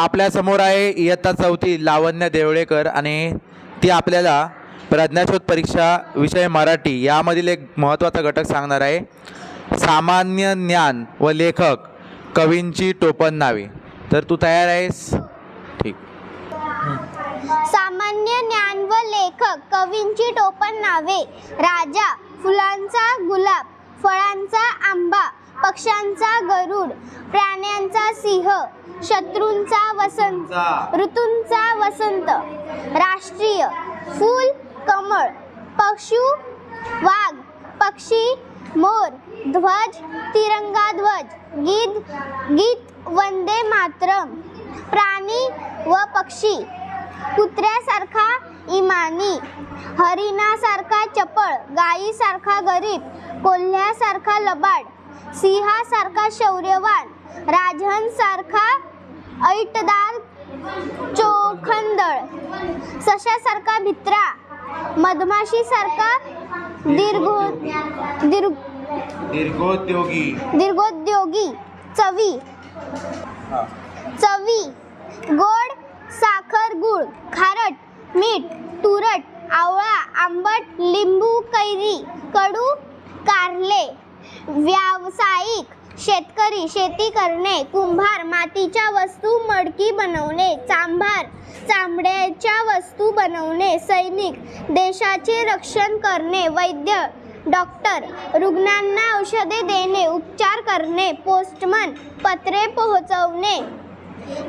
आपल्यासमोर आहे इयत्ता चौथी लावण्य देवळेकर आणि ती आपल्याला प्रज्ञाशोध परीक्षा विषय मराठी यामधील एक महत्त्वाचा घटक सांगणार आहे. सामान्य ज्ञान व लेखक कवींची टोपण नावे. तर तू तयार आहेस? ठीक. सामान्य ज्ञान व लेखक कवींची टोपण नावे. राजा फुलांचा गुलाब फळांचा आंबा पक्ष्यांचा गरुड प्राण्यांचा सिंह शत्रूंचा वसंत ऋतूंचा वसंत राष्ट्रीय फूल कमळ पशु वाघ पक्षी मोर ध्वज तिरंगा ध्वज गीत गीत वंदे मातरम प्राणी व पक्षी कुत्र्यासारखा इमानी हरिणासारखा चपळ गायीसारखा गरीब कोल्ह्यासारखा लबाड सिंहासारखा शौर्यवान राजहंसारखा ऐटदार चोखंदळ सशासारखा भित्रा मधमाशीसारखा दीर्घो दीर्घ दीर्घोद्योगी. दीर्घोद्योगी चवी चवी गोड साखर गुळ खारट मीठ तुरट आवळा आंबट लिंबू कैरी कडू कारले व्यावसायिक शेतकरी शेती करणे कुंभार मातीच्या वस्तू मडकी बनवणे चांभार चांबड्याच्या वस्तू बनवणे सैनिक देशाचे रक्षण करणे वैद्य डॉक्टर रुग्णांना औषधे देणे उपचार करणे पोस्टमन पत्रे पोहोचवणे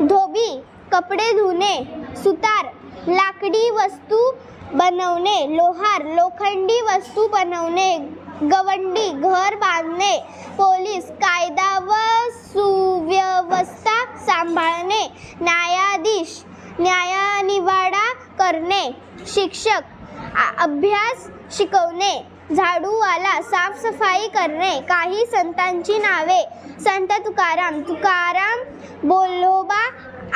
धोबी कपडे धुणे सुतार लाकडी वस्तू बनवणे लोहार लोखंडी वस्तू बनवणे गवंडी घर बांधणे पोलीस कायदा व सुव्यवस्था सांभाळणे न्यायाधीश न्यायनिवाडा करणे शिक्षक अभ्यास शिकवणे झाडूवाला साफसफाई करणे काही संतांची नावे संत तुकाराम तुकाराम बोलोबा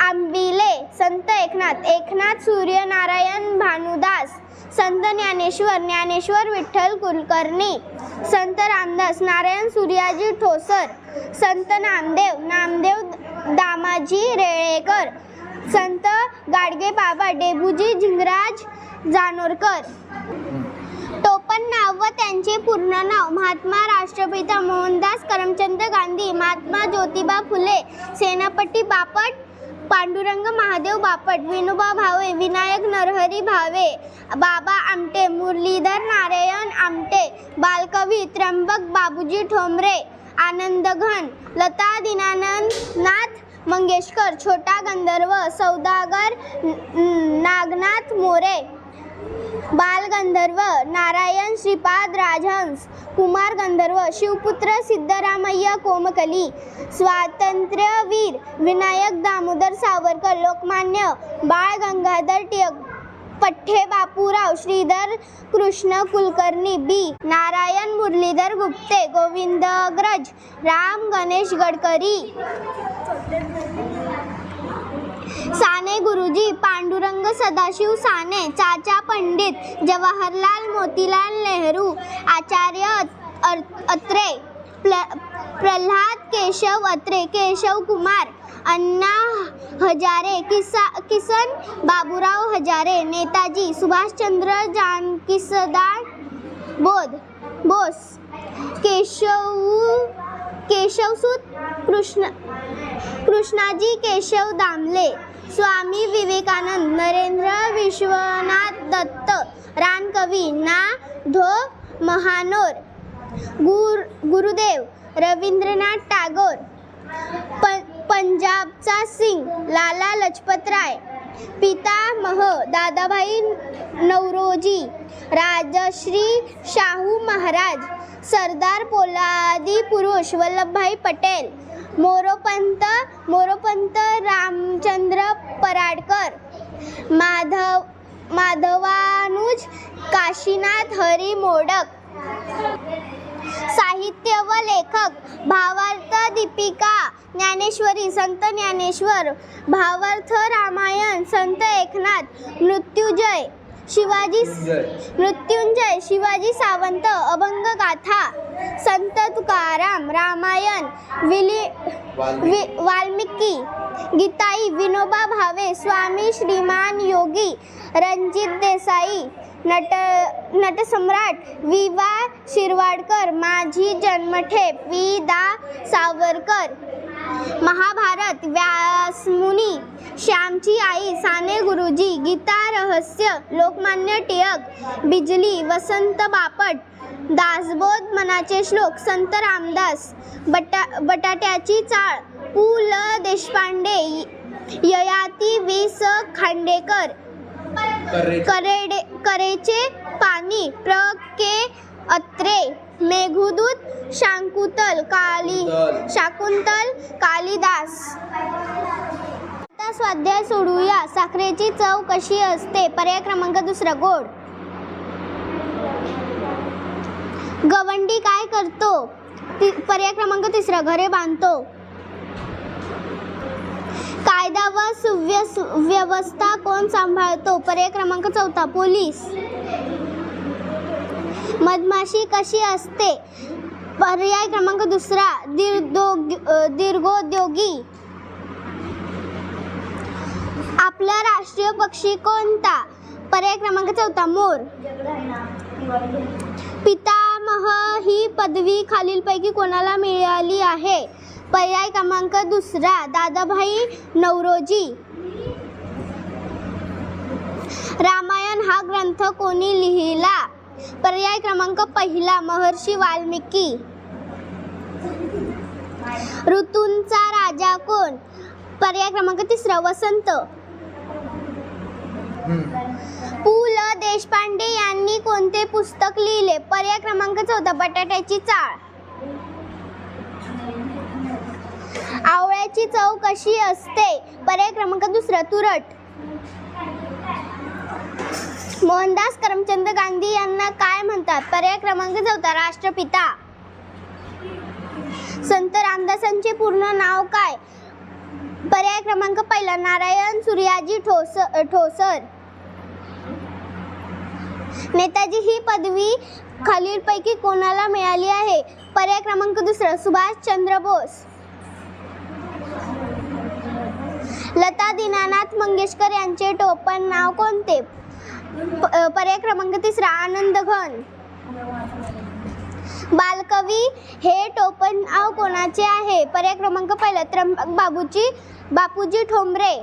आंबिले संत एकनाथ एकनाथ सूर्यनारायण भानुदास संत ज्ञानेश्वर ज्ञानेश्वर विठ्ठल कुलकर्णी संत रामदास नारायण सूर्याजी ठोसर संत नामदेव नामदेव दामाजी रेळेकर संत गाडगे बाबा डेबूजी झिंगराज जानोरकर. टोपण नाव व त्यांचे पूर्ण नाव महात्मा राष्ट्रपिता मोहनदास करमचंद गांधी महात्मा ज्योतिबा फुले सेनापती बापट पांडुरंग महादेव बापट विनोबा भावे विनायक नरहरी भावे बाबा आमटे मुरलीधर नारायण आमटे बालकवी त्र्यंबक बाबूजी ठोंबरे आनंदघन लता दिनानंद नाथ मंगेशकर छोटा गंधर्व सौदागर नागनाथ मोरे. बालगंधर्व नारायण श्रीपाद राजहंस कुमार गंधर्व शिवपुत्र सिद्धरामय्या कोमकली स्वातंत्र्यवीर विनायक दामोदर सावरकर लोकमान्य बाळ गंगाधर टिळक पठ्ठे बापूराव श्रीधर कृष्ण कुलकर्णी बी. नारायण मुरलीधर गुप्ते गोविंदग्रज राम गणेश गडकरी. साने गुरुजी पांडुरंग सदाशिव साने चाचा पंडित जवाहरलाल मोतीलाल नेहरू आचार्य अर- अत्रे प्ल प्रल्हाद केशव अत्रे केशव कुमार अण्णा हजारे किसा किसन बाबूराव हजारे नेताजी सुभाषचंद्र जानकीसदार बोध बोस केशव केशवसूत कृष्ण कृष्णाजी केशव दामले स्वामी विवेकानंद नरेंद्र विश्वनाथ दत्त रानकवी ना धो महानोर गुर गुरुदेव रवींद्रनाथ टागोर प पंजाबचा सिंग लाला लजपतराय पितामह दादाभाई नवरोजी राजश्री शाहू महाराज सरदार पोलादी पुरुष वल्लभभाई पटेल मोरोपंत मोरोपंत रामचंद्र पराडकर माधव माधवानुज काशीनाथ हरी मोडक. साहित्य व लेखक भावार्थ दीपिका ज्ञानेश्वरी संत ज्ञानेश्वर भावार्थ रामायण संत एकनाथ मृत्युजय शिवाजी मृत्युंजय. शिवाजी सावंत अभंग गाथा संत तुकाराम रामायण विली वि वाल्मिकी गीताई विनोबा भावे स्वामी श्रीमान योगी रणजित देसाई नट नटसम्राट वि वा शिरवाडकर माझी जन्मठेप वि दा सावरकर महाभारत व्यासमुनी श्यामची आई साने गुरुजी गीता रहस्य लोकमान्य टिळक बिजली वसंत बापट दासबोध मनाचे श्लोक संत रामदास बटा बटाट्याची चाळ पु. ल. देशपांडे ययाती वि स खांडेकर करेडे करेचे पाणी प्र. के. अत्रे मेघदूत शांकुतल काली शाकुंतल. कालिदास. आता स्वाध्याय सोडूया. साखरेची चव कशी असते? पर्याय क्रमांक दुसरा गोड. गवंडी काय करतो? पर्याय क्रमांक तिसरा घरे बांधतो. कायदा व सुव्यस व्यवस्था कोण सांभाळतो? पर्याय क्रमांक चौथा पोलीस. मधमाशी कशी असते? पर्याय क्रमांक दुसरा दीर्घोद्योग दीर्घोद्योगी. आपला राष्ट्रीय पक्षी कोणता? पर्याय क्रमांक चौथा मोर. पितामह ही पदवी खालीलपैकी कोणाला मिळाली आहे? पर्याय क्रमांक दुसरा दादाभाई नवरोजी. रामायण हा ग्रंथ कोणी लिहिला? पर्याय क्रमांक पहिला महर्षी वाल्मिकी. ऋतूंचा राजा कोण? पर्याय क्रमांक तिसरा वसंत. पु ल देशपांडे यांनी कोणते पुस्तक लिहिले? पर्याय क्रमांक चौदा बटाट्याची चाळ. आवळ्याची चव कशी असते? पर्याय क्रमांक दुसरा तुरट. मोहनदास करमचंद गांधी यांना काय म्हणतात? पर्याय क्रमांक चौथा राष्ट्रपिता. संत रामदासांचे पूर्ण नाव काय? पर्याय क्रमांक पहिला नारायण सूर्याजी ठोस ठोसर. नेताजी ही पदवी खालीलपैकी कोणाला मिळाली आहे? पर्याय क्रमांक दुसरा सुभाष चंद्र बोस. लता दीनानाथ मंगेशकर यांचे टोपण नाव कोणते? पर्याय क्रमांक तिसरा आनंद घन. बालकवी हे टोपण नाव कोणाचे आहे? पर्याय क्रमांक पहिला त्र्यंबक बाबूची बापूजी ठोंबरे.